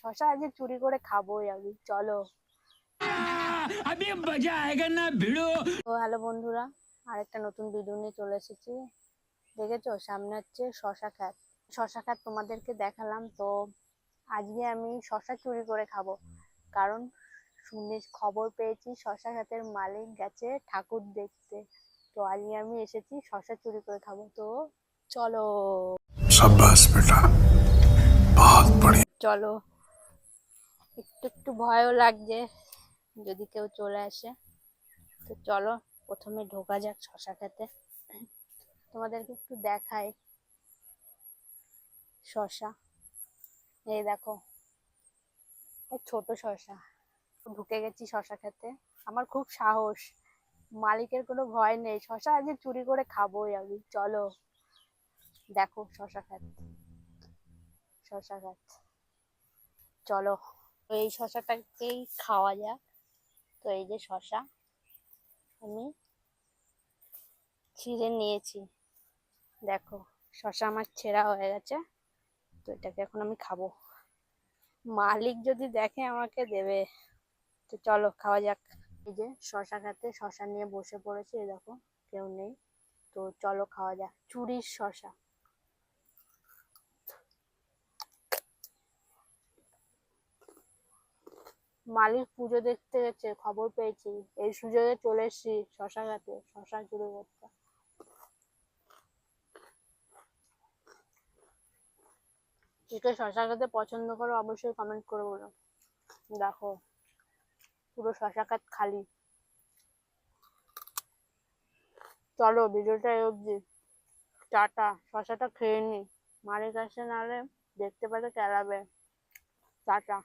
শশা আজকে চুরি করে খাবোই আমি চলো। আমি মজা না ভিড়ো। তো হ্যালো বন্ধুরা আরেকটা নতুন ভিডিও নিয়ে চলে এসেছি। দেখেছ সামনে হচ্ছে শশা খাত শশা খাত তোমাদেরকে দেখালাম তো আজকে আমি শশা চুরি করে খাব। কারণ শুনে খবর পেয়েছি শশা খাতের মালিক গেছে ঠাকুর দেখতে। তো আজকে আমি এসেছি শশা চুরি করে খাব তো চলো। সাব্বাস বেটা বহুত বড় চলো। একটু একটু ভয়ও লাগছে যদি কেউ চলে আসে। তো চলো, প্রথমে ঢোকা যাক শশা খেতে। তোমাদেরকে একটু দেখাই শশা। এই দেখো ছোট শশা। ঢুকে গেছি শশা খেতে। আমার খুব সাহস। মালিকের কোনো ভয় নেই। শশা আজকে চুরি করে খাবোই আমি। চলো, দেখো শশা খাত শশা খাত। চলো। তো এই শশাটাকেই খাওয়া যাক। তো এই যে শশা আমি ছিঁড়ে নিয়েছি। দেখো, শশা আমার ছেঁড়া হয়ে গেছে, তো এটাকে এখন আমি খাব। মালিক যদি দেখে আমাকে দেবে, তো চলো খাওয়া যাক। এই যে শশা খাতে, শশা নিয়ে বসে পড়েছে দেখো, কেউ নেই। তো চলো খাওয়া যাক। চুরির শশা। মালিক পুজো দেখতে গেছে খবর পেয়েছি, এই সুযোগে চলে এসেছি শশা গাছে শশা চুরি করতে কে শশা খেতে পছন্দ করো অবশ্যই কমেন্ট করে বলো। দেখো, পুরো শশা খাত খালি। চলো, ভিডিওটা অবধি। টাটা। শশাটা খেয়ে নি। মালিক আসে নাহলে দেখতে পেলে কেলাবে। টাটা।